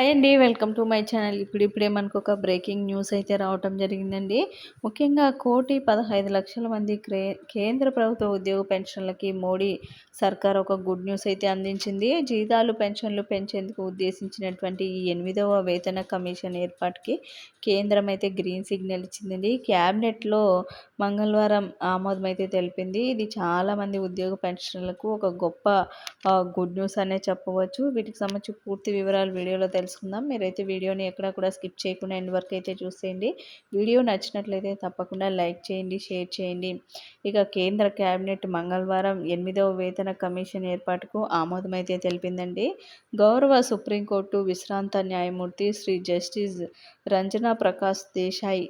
Hi అండి welcome to my channel. ఇప్పుడు ఇప్పుడే మనకు ఒక బ్రేకింగ్ న్యూస్ అయితే రావటం జరిగిందండి. ముఖ్యంగా కోటి పదహైదు లక్షల మంది కేంద్ర ప్రభుత్వ ఉద్యోగ పెన్షన్లకి మోడీ సర్కార్ ఒక గుడ్ న్యూస్ అయితే అందించింది. జీతాలు పెన్షన్లు పెంచేందుకు ఉద్దేశించినటువంటి ఈ ఎనిమిదవ వేతన కమిషన్ ఏర్పాటుకి కేంద్రం అయితే గ్రీన్ సిగ్నల్ ఇచ్చిందండి. క్యాబినెట్లో మంగళవారం ఆమోదం అయితే తెలిపింది. ఇది చాలామంది ఉద్యోగ పెన్షన్లకు ఒక గొప్ప గుడ్ న్యూస్ అనే చెప్పవచ్చు. వీటికి సంబంధించి పూర్తి వివరాలు వీడియోలో తెలుసుకుందాం. మీరైతే వీడియోని ఎక్కడ కూడా స్కిప్ చేయకుండా ఎండ్ వరకు అయితే చూసేయండి. వీడియో నచ్చినట్లయితే తప్పకుండా లైక్ చేయండి షేర్ చేయండి. ఇక కేంద్ర కేబినెట్ మంగళవారం ఎనిమిదవ వేతన కమిషన్ ఏర్పాటుకు ఆమోదం అయితే తెలిపిందండి. గౌరవ సుప్రీంకోర్టు విశ్రాంత న్యాయమూర్తి శ్రీ జస్టిస్ రంజనా ప్రకాష్ దేశాయ్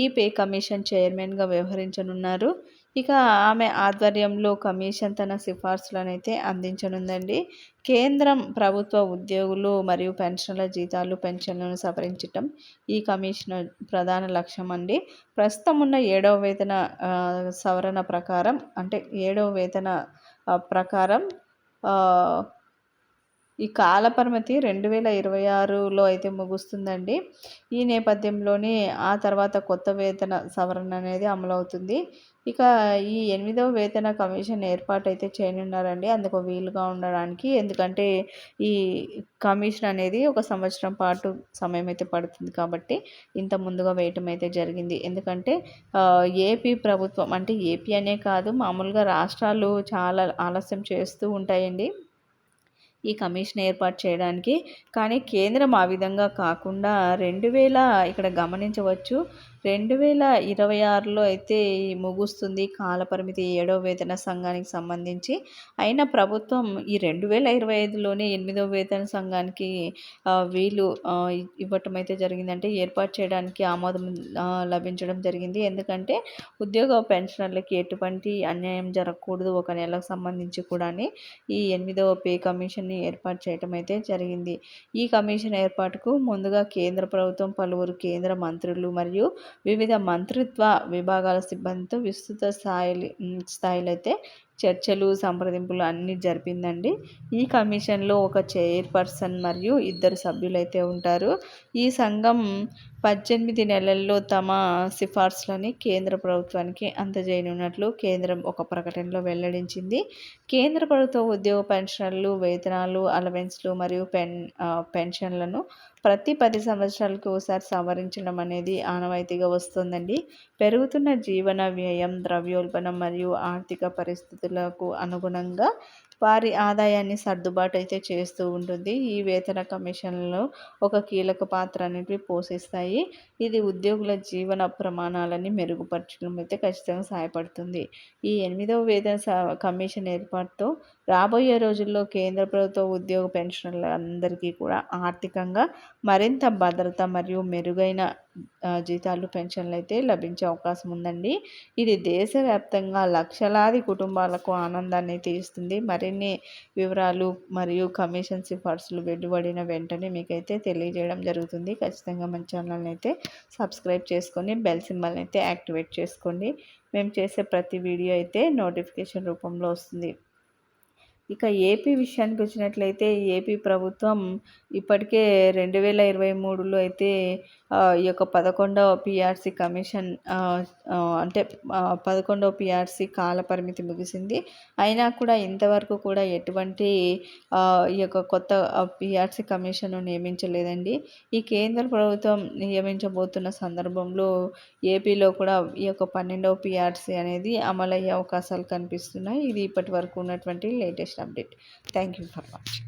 ఈ పే కమిషన్ చైర్మన్గా వ్యవహరించనున్నారు. ఇక ఆమె ఆధ్వర్యంలో కమిషన్ తన సిఫార్సులను అయితే అందించనుందండి. కేంద్రం ప్రభుత్వ ఉద్యోగులు మరియు పెన్షన్ల జీతాలు పెన్షన్లను సవరించటం ఈ కమిషన్ ప్రధాన లక్ష్యం అండి ప్రస్తుతం ఉన్న ఏడవ వేతన సవరణ ప్రకారం అంటే ఏడవ వేతన ప్రకారం ఈ కాలపరిమితి రెండు వేల ఇరవై ఆరులో అయితే ముగుస్తుందండి. ఈ నేపథ్యంలోనే ఆ తర్వాత కొత్త వేతన సవరణ అనేది అమలవుతుంది. ఇక ఈ ఎనిమిదవ వేతన కమిషన్ ఏర్పాటు అయితే చేయనున్నారండి. అందుకు వీలుగా ఉండడానికి ఎందుకంటే ఈ కమిషన్ అనేది ఒక సంవత్సరం పాటు సమయం అయితే పడుతుంది కాబట్టి ఇంత ముందుగా వేయటం అయితే జరిగింది. ఎందుకంటే ఏపీ ప్రభుత్వం అంటే ఏపీ అనే కాదు మామూలుగా రాష్ట్రాలు చాలా ఆలస్యం చేస్తూ ఉంటాయండి. ఈ కమిషన్ ఏర్పాటు చేయడానికి. కానీ కేంద్రం ఆ విధంగా కాకుండా రెండు వేల ఇక్కడ గమనించవచ్చు. రెండు వేల ఇరవై ఆరులో అయితే ముగుస్తుంది కాలపరిమితి ఏడవ వేతన సంఘానికి సంబంధించి. అయినా ప్రభుత్వం ఈ రెండు వేల ఇరవై ఐదులోనే ఎనిమిదవ వేతన సంఘానికి వీలు ఇవ్వటం అయితే జరిగిందంటే ఏర్పాటు చేయడానికి ఆమోదం లభించడం జరిగింది. ఎందుకంటే ఉద్యోగ పెన్షనర్లకి ఎటువంటి అన్యాయం జరగకూడదు ఒక నెలకు సంబంధించి కూడా ఈ ఎనిమిదవ పే కమిషన్ని ఏర్పాటు చేయటం అయితే జరిగింది. ఈ కమిషన్ ఏర్పాటుకు ముందుగా కేంద్ర ప్రభుత్వం పలువురు కేంద్ర మంత్రులు మరియు వివిధ మంత్రిత్వ విభాగాల సిబ్బందితో విస్తృత స్థాయి స్థాయిలో అయితే చర్చలు సంప్రదింపులు అన్నీ జరిపిందండి. ఈ కమిషన్లో ఒక చైర్పర్సన్ మరియు ఇద్దరు సభ్యులైతే ఉంటారు. ఈ సంఘం పద్దెనిమిది నెలల్లో తమ సిఫార్సులని కేంద్ర ప్రభుత్వానికి అందజేయనున్నట్లు కేంద్రం ఒక ప్రకటనలో వెల్లడించింది. కేంద్ర ప్రభుత్వ ఉద్యోగ పెన్షన్లు వేతనాలు అలవెన్స్లు మరియు పెన్ పెన్షన్లను ప్రతి పది సంవత్సరాలకు ఒకసారి సవరించడం అనేది ఆనవాయితీగా వస్తుందండి. పెరుగుతున్న జీవన వ్యయం ద్రవ్యోల్బణం మరియు ఆర్థిక పరిస్థితులకు అనుగుణంగా వారి ఆదాయాన్ని సర్దుబాటు అయితే చేస్తూ ఉంటుంది. ఈ వేతన కమిషన్లు ఒక కీలక పాత్ర అనేవి పోషిస్తాయి. ఇది ఉద్యోగుల జీవన ప్రమాణాలని మెరుగుపరచడం అయితే ఖచ్చితంగా సహాయపడుతుంది. ఈ ఎనిమిదవ వేతన కమిషన్ ఏర్పాటుతో రాబోయే రోజుల్లో కేంద్ర ప్రభుత్వ ఉద్యోగ పెన్షన్లందరికీ కూడా ఆర్థికంగా మరింత భద్రత మరియు మెరుగైన జీతాలు పెన్షన్లు అయితే లభించే అవకాశం ఉందండి. ఇది దేశవ్యాప్తంగా లక్షలాది కుటుంబాలకు ఆనందాన్ని తీస్తుంది మరిన్ని వివరాలు మరియు కమిషన్ సిఫార్సులు వెలువడిన వెంటనే మీకైతే తెలియజేయడం జరుగుతుంది. ఖచ్చితంగా మన ఛానల్ని అయితే సబ్స్క్రైబ్ చేసుకొని బెల్ సింబల్ని అయితే యాక్టివేట్ చేసుకోండి. మేము చేసే ప్రతి వీడియో అయితే నోటిఫికేషన్ రూపంలో వస్తుంది. ఇక ఏపీ విషయానికి వచ్చినట్లయితే ఏపీ ప్రభుత్వం ఇప్పటికే రెండు వేల ఇరవై మూడులో అయితే ఈ యొక్క పదకొండవ పిఆర్సీ కమిషన్ అంటే పదకొండవ పిఆర్సీ కాల పరిమితి ముగిసింది. అయినా కూడా ఇంతవరకు కూడా ఎటువంటి ఈ యొక్క కొత్త పిఆర్సీ కమిషన్ను నియమించలేదండి. ఈ కేంద్ర ప్రభుత్వం నియమించబోతున్న సందర్భంలో ఏపీలో కూడా ఈ యొక్క పన్నెండవ పిఆర్సీ అనేది అమలయ్యే అవకాశాలు కనిపిస్తున్నాయి. ఇది ఇప్పటి వరకు ఉన్నటువంటి latest update. Thank you for watching